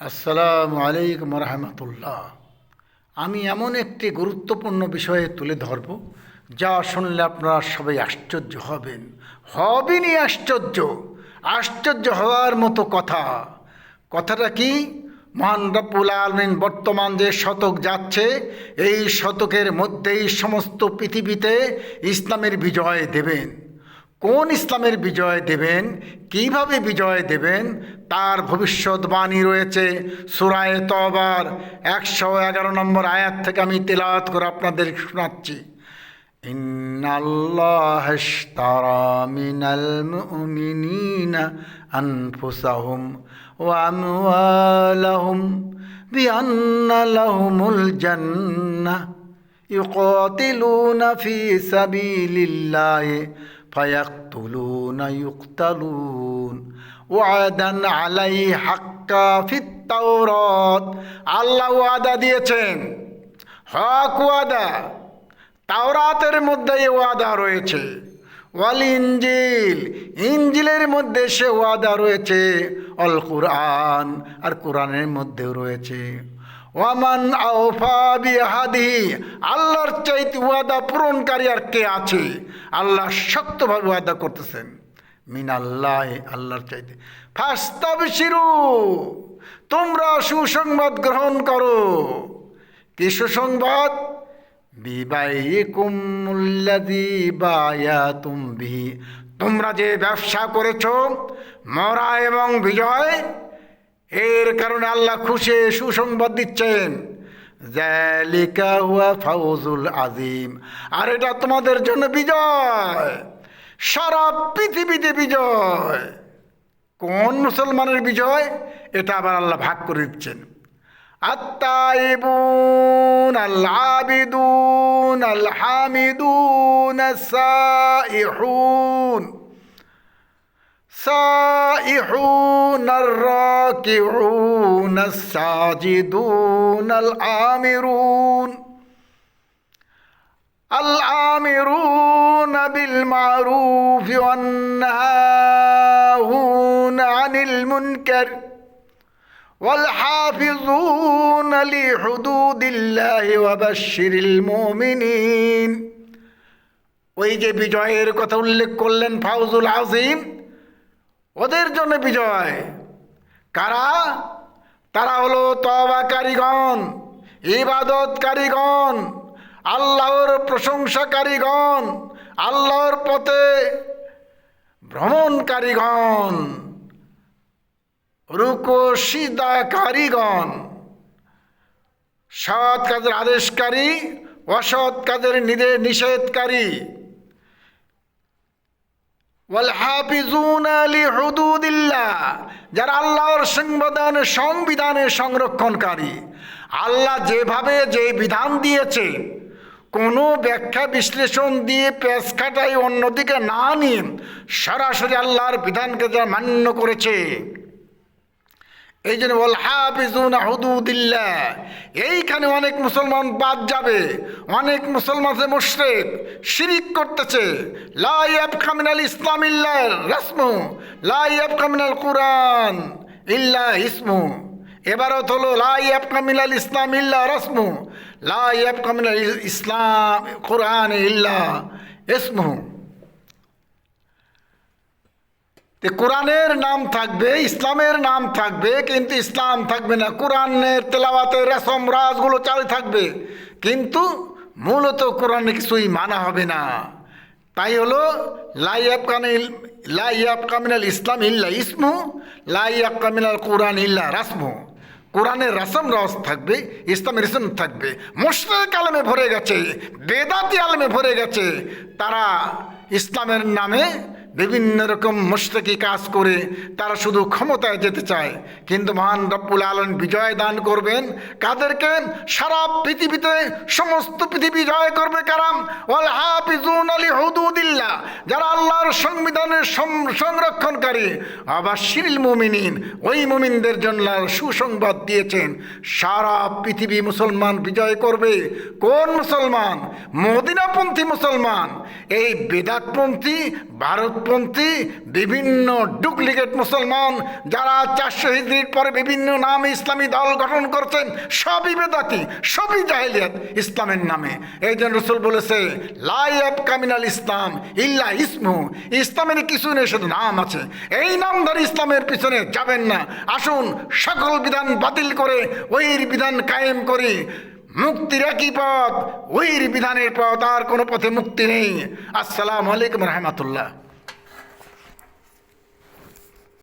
আসসালামু আলাইকুম রহমতুল্লাহ। আমি এমন একটি গুরুত্বপূর্ণ বিষয়ে তুলে ধরব, যা শুনলে আপনারা সবাই আশ্চর্য হবেন। হবেনই আশ্চর্য। আশ্চর্য হওয়ার মতো কথা। কথাটা কি? মহান রব্বুল আলমিন বর্তমান যে শতক যাচ্ছে, এই শতকের মধ্যেই সমস্ত পৃথিবীতে ইসলামের বিজয় দেবেন। কোন ইসলামের বিজয় দেবেন কিভাবে বিজয় দেবেন তার ভবিষ্যৎবাণী রয়েছে সুরায় তবার একশো এগারো নম্বর আয়াত থেকে আমি তেলাওয়াত করে আপনাদের শোনাচ্ছি ইন্নাল্লাহ اشترى من المؤمنين أنفسهم وأموالهم بأن لهم الجنة يقاتلون في سبيل الله فيقتلون يقتلون وعدا عليه حقا في التوراة আল্লাহ ওয়াদা দিয়েছেন হক ওয়াদা তাওরাতের মধ্যে এ ওয়াদা রয়েছে ওয়াল ইঞ্জিল ইঞ্জিলের মধ্যে সে ওয়াদা রয়েছে অল কুরআন আর কোরআনের মধ্যেও রয়েছে ওয়ামান বিহাদি আল্লাহর চাইতে ওয়াদা পূরণকারী আর কে আছে? আল্লাহ শক্তভাবে ওয়াদা করতেছেন। মিন আল্লাহ আল্লাহর চাইতে। ফাস্তাব শিরু তোমরা সুসংবাদ গ্রহণ করো। কি সুসংবাদ? তোমরা যে ব্যবসা করেছ, মরা এবং বিজয় এর কারণে আল্লাহ খুশি সুসংবাদ দিচ্ছেন জ্যালিকা হুয়া ফাউজুল আজিম আর এটা তোমাদের জন্য বিজয় সারা পৃথিবীতে বিজয় কোন মুসলমানের বিজয় এটা আবার আল্লাহ ভাগ করে দিচ্ছেন التائبون العابدون الحامدون السائحون سائحون الراكعون الساجدون الآمرون الآمرون بالمعروف والنهاون عن المنكر والحافظون لحدود الله وبشر المؤمنين ওই যে বিজয়ের কথা উল্লেখ করলেন ফাউজুল আজিম ওদের জন্য বিজয়। কারা? তারা হলো তবাকারীগণ ইবাদতকারীগণ, আল্লাহর প্রশংসাকারীগণ, আল্লাহর পথে ভ্রমণকারীগণ রুকো সিদাকারীগণ সৎ কাজের আদেশকারী, অসৎ কাজের নিদে নিষেধকারী ওয়াল হাফিজুন আলি হুদুদিল্লাহ যারা আল্লাহর সংবিধান, সংবিধানের সংরক্ষণকারী, আল্লাহ যেভাবে যে বিধান দিয়েছে, কোনো ব্যাখ্যা বিশ্লেষণ দিয়ে পেঁচ কাটাই অন্যদিকে না নিয়ে সরাসরি আল্লাহর বিধানকে যারা মান্য করেছে। এই জন্য বল, হাফিজুন হুদুদিল্লাহ। এইখানে অনেক মুসলমান বাদ যাবে, অনেক মুসলমান মুশরিক, শিরিক করতেছে। লা ইয়াবকা মিনাল ইসলাম ইল্লা রাসমু, লা ইয়াবকা মিনাল কুরআন ইল্লা ইসমু। এবারত হলো, লা ইয়াবকা মিনাল ইসলাম ইল্লা রাসমু, লা ইয়াবকা মিনাল ইসলাম, কুরআন ইল্লা ইসমু। তে কোরআনের নাম থাকবে, ইসলামের নাম থাকবে, কিন্তু ইসলাম থাকবে না। কোরআনের তেলাওয়াতের রেশম, রাজগুলো চালু থাকবে। কিন্তু মূলত কোরআনে কিছুই মানা হবে না। তাই হলো লাইয়াব কামিল লাইয়াব কামিনাল ইসলাম ইল্লা ইসমু লাইয়াব কামিনাল কোরআন ইল্লা রাসমু। কোরআনের রাসম রস থাকবে, ইসলামের রেসম থাকবে। মুশরিক আলমে ভরে গেছে, বেদাতি আলমে ভরে গেছে। তারা ইসলামের নামে বিভিন্ন রকম মুশরিকি কাজ করে, তারা শুধু ক্ষমতায় যেতে চায়। কিন্তু মহান রব্বুল আলম বিজয় দান করবেন। কাদেরকে? সারা পৃথিবীতে সমস্ত পৃথিবী জয় করবে কারাম। হাফিজুন আলী যারা আল্লাহর সংবিধানের সংরক্ষণকারী আবার শিরিল মুমিনিন, ওই মুমিনদের জন্য সুসংবাদ দিয়েছেন, সারা পৃথিবী মুসলমান বিজয় করবে। কোন মুসলমান? মদিনাপন্থী মুসলমান। এই বেদাতপন্থী, ভারতপন্থী, বিভিন্ন ডুপ্লিকেট মুসলমান, যারা চারশো হিজড়ির পরে বিভিন্ন নামে ইসলামী দল গঠন করছেন, সবই বেদাতি, সবই জাহেলিয়াত ইসলামের নামে। এই জন্য রসুল বলেছে লাইব কামিনাল ইসলাম ইল্লা ইসমু ইসলামের কিছু নেই, শুধু নাম আছে। এই নামধারী ইসলামের পিছনে যাবেন না। আসুন, সকল বিধান বাতিল করে ওইর বিধান কায়েম করি। মুক্তির একই পথ, ওইর বিধানের পথ, আর কোনো পথে মুক্তি নেই। আসসালামু আলাইকুম রহমতুল্লাহ।